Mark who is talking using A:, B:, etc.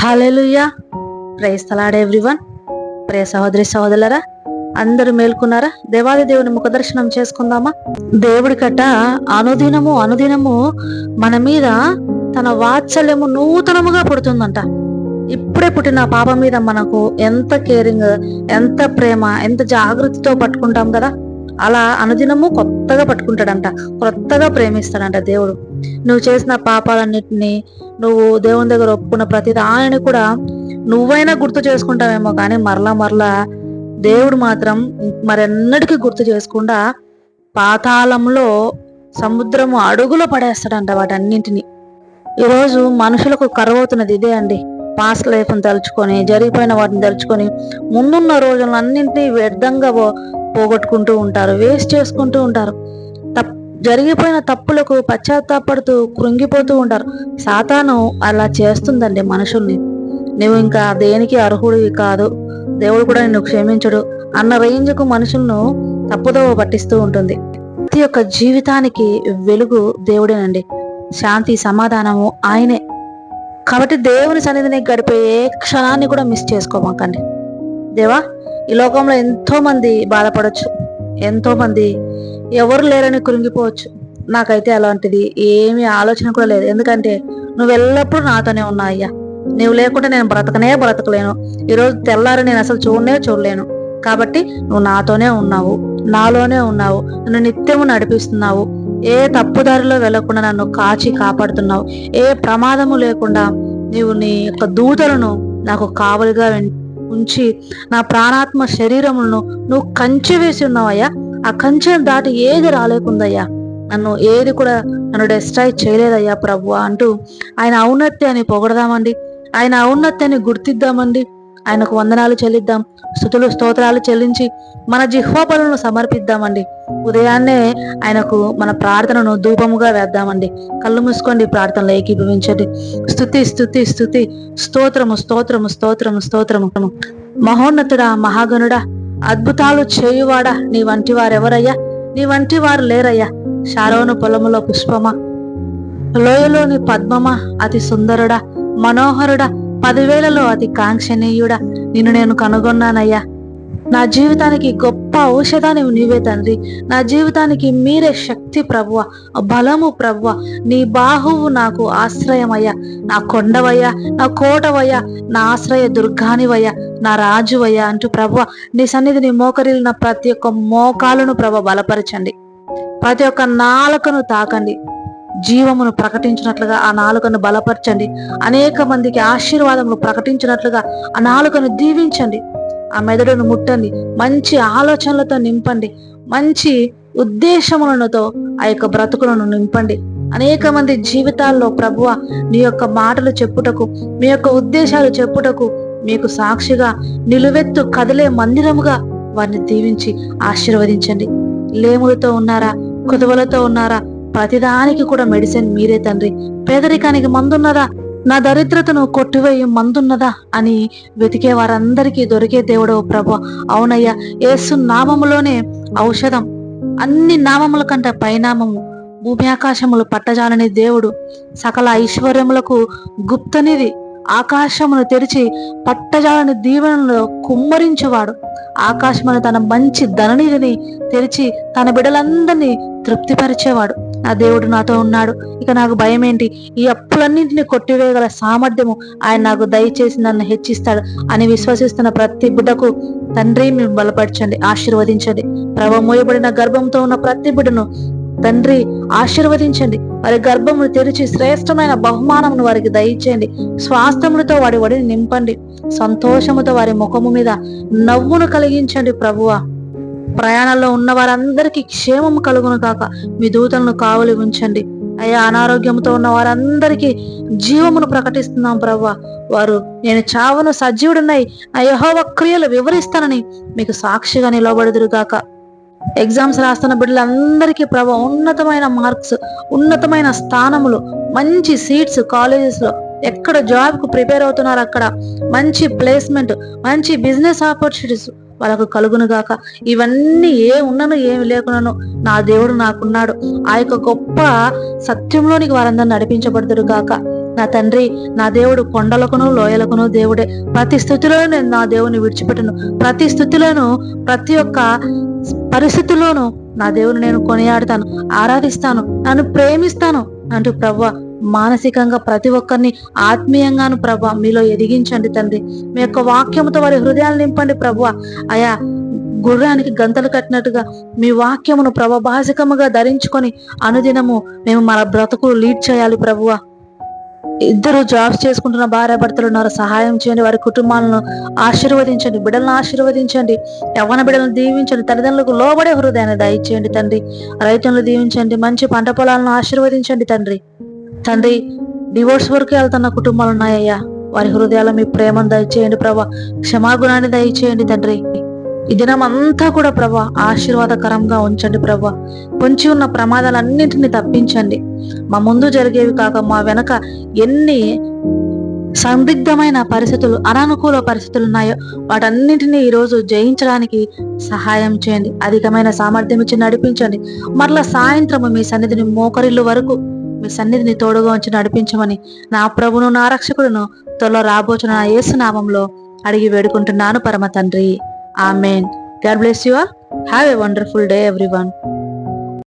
A: Hallelujah praise the Lord everyone pray సహోదరి సహోదరులరా అందరూ మేల్కున్నారా? దేవాది దేవుని ముఖ దర్శనం చేసుకుందామా? దేవుడి కట్ట అనుదినము అనుదినము మన మీద తన వాత్సల్యము నూతనముగా పుడుతుందంట. ఇప్పుడే పుట్టిన పాప మీద మనకు ఎంత కేరింగ్ ఎంత ప్రేమ ఎంత జాగ్రత్తతో పట్టుకుంటాం కదా? అలా అనుదినము కొత్తగా పట్టుకుంటాడంట కొత్తగా ప్రేమిస్తాడంట దేవుడు. నువ్వు చేసిన పాపాలన్నిటినీ నువ్వు దేవుని దగ్గర ఒప్పుకున్న ప్రతి దానిని కూడా నువ్వైనా గుర్తు చేసుకుంటావేమో కానీ మరలా మరలా దేవుడు మాత్రం మరెన్నటికీ గుర్తు చేసుకుండా పాతాళంలో సముద్రము అడుగులో పడేస్తాడంట వాటన్నింటినీ. ఈరోజు మనుషులకు కరువవుతున్నది ఇదే అండి. పాస్ట్ లైఫ్ని తలుచుకొని జరిగిపోయిన వాటిని తలుచుకొని ముందున్న రోజులన్నింటినీ వ్యర్థంగా పోగొట్టుకుంటూ ఉంటారు వేస్ట్ చేసుకుంటూ ఉంటారు. జరిగిపోయిన తప్పులకు పశ్చాత్తాపడుతూ కృంగిపోతూ ఉంటారు. సాతాను అలా చేస్తుందండి మనుషుల్ని. నువ్వు ఇంకా దేనికి అర్హుడివి కాదు. దేవుడు కూడా నిన్ను క్షమించడు అన్న రేంజ్కు మనుషులను తప్పుదోవ పట్టిస్తూ ఉంటుంది. ప్రతి ఒక్క జీవితానికి వెలుగు దేవుడేనండి. శాంతి సమాధానము ఆయనే. కాబట్టి దేవుని సన్నిధిని గడిపే ఏ క్షణాన్ని కూడా మిస్ చేసుకోమాకండి. దేవా ఈ లోకంలో ఎంతో మంది బాధపడవచ్చు ఎంతో మంది ఎవరు లేరని కృంగిపోవచ్చు. నాకైతే అలాంటిది ఏమీ ఆలోచన కూడా లేదు. ఎందుకంటే నువ్వు ఎల్లప్పుడూ నాతోనే ఉన్నావు అయ్యా. నువ్వు లేకుంటే నేను బ్రతకనే బ్రతకలేను. ఈరోజు తెల్లారి నేను అసలు చూడనే చూడలేను. కాబట్టి నువ్వు నాతోనే ఉన్నావు. నాలోనే ఉన్నావు. నన్ను నిత్యము నడిపిస్తున్నావు. ఏ తప్పుదారిలో వెళ్ళకుండా నన్ను కాచి కాపాడుతున్నావు. ఏ ప్రమాదము లేకుండా నీవు నీ యొక్క దూతలను నాకు కావలిగా ఉంచి నా ప్రాణాత్మ శరీరములను నువ్వు కంచి వేసి ఉన్నావయ్యా ఆ కంచెను దాటి ఏది రాలేకుందయ్యా. నన్ను ఏది కూడా నన్ను డిస్ట్రాయ్ చేయలేదయ్యా ప్రభు అంటూ ఆయన ఔన్నత్యాన్ని పొగడదామండి. ఆయన ఔన్నత్యాన్ని గుర్తిద్దామండి. ఆయనకు వందనాలు చెల్లిద్దాం స్థుతులు స్తోత్రాలు చెల్లించి మన జిహ్వాపలను సమర్పిద్దామండి. ఉదయాన్నే ఆయనకు మన ప్రార్థనను ధూపముగా వేద్దామండి. కళ్ళు మూసుకోండి ప్రార్థనలు ఏకీభవించండి. స్థుతి స్థుతి స్థుతి స్తోత్రము స్తోత్రము స్తోత్రము స్తోత్రము. మహోన్నతుడా మహాగణుడా అద్భుతాలు చేయువాడా నీ వంటి వారెవరయ్యా? నీ వంటి వారు లేరయ్యా. శారోను పొలములో పుష్పమా? లోయలోని పద్మమా? అతి సుందరుడా మనోహరుడా పదివేలలో అతి కాంక్షణీయుడా నిన్ను నేను కనుగొన్నానయ్యా. నా జీవితానికి గొప్ప ఔషధాన్ని నీవే తండ్రి. నా జీవితానికి మీరే శక్తి ప్రభువ బలము ప్రభువ. నీ బాహువు నాకు ఆశ్రయమయ్యా. నా కొండవయ్యా నా కోటవయ్యా నా ఆశ్రయ దుర్గానివయ్యా నా రాజువయ్యా అంటూ ప్రభువ నీ సన్నిధిని మోకరిల్లిన ప్రతి ఒక్క మోకాలను ప్రభ బలపరచండి. ప్రతి ఒక్క నాలుకను తాకండి. జీవమును ప్రకటించినట్లుగా ఆ నాలుకను బలపరచండి. అనేక మందికి ఆశీర్వాదములు ప్రకటించినట్లుగా ఆ నాలుకను దీవించండి. ఆ మెదడును ముట్టండి. మంచి ఆలోచనలతో నింపండి. మంచి ఉద్దేశములతో ఆ యొక్క బ్రతుకులను నింపండి. అనేక మంది జీవితాల్లో ప్రభువ నీ యొక్క మాటలు చెప్పుటకు మీ యొక్క ఉద్దేశాలు చెప్పుటకు మీకు సాక్షిగా నిలువెత్తు కదిలే మందిరముగా వారిని దీవించి ఆశీర్వదించండి. లేములతో ఉన్నారా? కుదువలతో ఉన్నారా? ప్రతిదానికి కూడా మెడిసిన్ మీరే తండ్రి. పేదరికానికి మందున్నదా నా దరిద్రతను కొట్టివేయి మందున్నదా అని వెతికే వారందరికీ దొరికే దేవుడు ప్రభు. అవునయ్యా యేసు నామములోనే ఔషధం. అన్ని నామముల కంటే పైనామము. భూమి ఆకాశములు పట్టజాలని దేవుడు. సకల ఐశ్వర్యములకు గుప్తనిది. ఆకాశమును తెరిచి పట్టజాలని దీవెనలో కుమ్మరించువాడు. ఆకాశమును తన మంచి ధననిధిని తెరిచి తన బిడలందరినీ తృప్తిపరిచేవాడు. నా దేవుడు నాతో ఉన్నాడు. ఇక నాకు భయం ఏంటి ఈ అప్పులన్నింటినీ కొట్టివేయగల సామర్థ్యము ఆయన నాకు దయచేసి నన్ను హెచ్చిస్తాడు అని విశ్వసిస్తున్న ప్రతి బిడ్డకు తండ్రి మీరు బలపరచండి ఆశీర్వదించండి. ప్రభ మోయబడిన గర్భంతో ఉన్న ప్రతి బిడ్డను తండ్రి ఆశీర్వదించండి. వారి గర్భమును తెరిచి శ్రేష్టమైన బహుమానమును వారికి దయచేయండి. స్వాస్థములతో వారి వడిని నింపండి. సంతోషముతో వారి ముఖము మీద నవ్వును కలిగించండి ప్రభువా. ప్రయాణంలో ఉన్న వారందరికీ క్షేమం కలుగును కాక మీ దూతలను కావలి ఉంచండి. అయ్యా అనారోగ్యంతో ఉన్న వారందరికీ జీవమును ప్రకటిస్తున్నాం ప్రవ్వా. వారు నేను చావను సజీవుడున్నాయి నా యహోవ క్రియలు వివరిస్తానని మీకు సాక్షిగా నిలబడుదురు గాక. ఎగ్జామ్స్ రాస్తున్న బిడ్డలందరికీ ప్రభా ఉన్నతమైన మార్క్స్ ఉన్నతమైన స్థానములు మంచి సీట్స్ కాలేజెస్లో ఎక్కడ జాబ్కు ప్రిపేర్ అవుతున్నారు అక్కడ మంచి ప్లేస్మెంట్ మంచి బిజినెస్ ఆపర్చునిటీస్ వాళ్ళకు కలుగును గాక. ఇవన్నీ ఏ ఉన్నను ఏమి లేకున్నాను నా దేవుడు నాకున్నాడు. ఆ యొక్క గొప్ప సత్యంలోనికి వారందరూ నడిపించబడదురు గాక. నా తండ్రి నా దేవుడు కొండలకును లోయలకును దేవుడే. ప్రతి స్థుతిలోనూ నేను నా దేవుని విడిచిపెట్టను. ప్రతి స్థుతిలోను ప్రతి ఒక్క పరిస్థితుల్లోనూ నా దేవుని నేను కొనియాడతాను ఆరాధిస్తాను నన్ను ప్రేమిస్తాను అంటూ ప్రవ్వ మానసికంగా ప్రతి ఒక్కరిని ఆత్మీయంగాను ప్రభు మీలో ఎదిగించండి తండ్రి. మీ యొక్క వాక్యముతో వారి హృదయాలు నింపండి ప్రభు. అయా గుర్రానికి గంతలు కట్టినట్టుగా మీ వాక్యమును ప్రభభాజకముగా ధరించుకొని అనుదినము మేము మన బ్రతుకులు లీడ్ చేయాలి ప్రభువ ఇద్దరు జాబ్స్ చేసుకుంటున్న భార్య భర్తలు ఉన్నారు. సహాయం చేయండి. వారి కుటుంబాలను ఆశీర్వదించండి. బిడ్డలను ఆశీర్వదించండి. యవ్వన బిడ్డలను దీవించండి. తల్లిదండ్రులకు లోబడే హృదయాన్ని దయచేయండి తండ్రి. రైతులను దీవించండి. మంచి పంట పొలాలను ఆశీర్వదించండి తండ్రి. తండ్రి డివోర్స్ వరకు వెళ్తున్న కుటుంబాలు ఉన్నాయ్యా వారి హృదయాల మీ ప్రేమను దయచేయండి ప్రభా. క్షమాగుణాన్ని దయచేయండి తండ్రి. ఈ దినం అంతా కూడా ప్రభా ఆశీర్వాదకరంగా ఉంచండి ప్రభా. పొంచి ఉన్న ప్రమాదాలన్నింటినీ తప్పించండి. మా ముందు జరిగేవి కాక మా వెనక ఎన్ని సందిగ్ధమైన పరిస్థితులు అనానుకూల పరిస్థితులు ఉన్నాయో వాటన్నింటినీ ఈరోజు జయించడానికి సహాయం చేయండి. అధికమైన సామర్థ్యం ఇచ్చి నడిపించండి. మరలా సాయంత్రము మీ సన్నిధిని మోకరిల్లు వరకు మీ సన్నిధిని తోడుగా ఉంచి నడిపించమని నా ప్రభును నా రక్షకుడును త్వరలో రాబోచున్న నా యేసునామంలో అడిగి వేడుకుంటున్నాను పరమ తండ్రి. Amen. God bless you all. Have a wonderful day everyone.